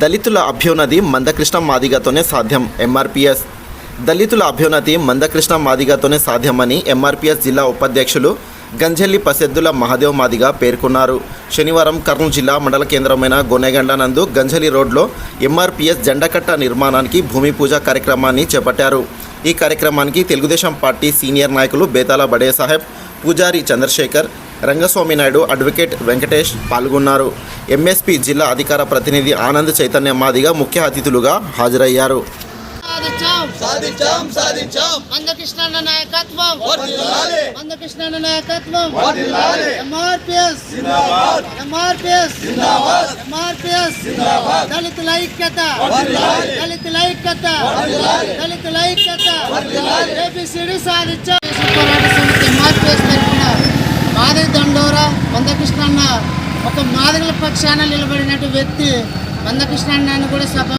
దళితుల అభ్యున్నతి మందకృష్ణ మాదిగతోనే సాధ్యం ఎంఆర్పిఎస్ దళితుల అభ్యున్నతి మందకృష్ణ మాదిగతోనే సాధ్యమని ఎంఆర్పిఎస్ జిల్లా ఉపాధ్యక్షులు గంజల్లి పసెద్దుల మహాదేవ్ మాదిగ పేర్కొన్నారు. శనివారం కర్నూలు జిల్లా మండల కేంద్రమైన గొనెగండ నందు గంజలి రోడ్లో ఎంఆర్పిఎస్ జెండకట్ట నిర్మాణానికి భూమి పూజ కార్యక్రమాన్ని చేపట్టారు. ఈ కార్యక్రమానికి తెలుగుదేశం పార్టీ సీనియర్ నాయకులు బేతాల బడే సాహెబ్ పూజారి చంద్రశేఖర్ రంగస్వామి నాయుడు అడ్వకేట్ వెంకటేష్ పాల్గొన్నారు. ఎంఎస్పీ జిల్లా అధికార ప్రతినిధి ఆనంద్ చైతన్య మాదిగా ముఖ్య అతిథులుగా హాజరయ్యారు. సాధించాం. సాధించాం సాధించాం. మందకృష్ణన్న నాయకత్వం. వర్ధిల్లాలి. మందకృష్ణన్న నాయకత్వం. వర్ధిల్లాలి. ఎంఆర్పిఎస్. జిందాబాద్. ఎంఆర్పిఎస్. జిందాబాద్. ఎంఆర్పిఎస్. జిందాబాద్. దళితుల ఐక్యత. వర్ధిల్లాలి. దళితుల ఐక్యత. వర్ధిల్లాలి. దళితుల ఐక్యత. వర్ధిల్లాలి. ఏబిసిడి సాధించాం. పోరాట సమితి ఎంఆర్పిఎస్ ఒక మాదిగల పక్షాన నిలబడినట్టు వ్యక్తి మందకృష్ణన్న కూడా సభ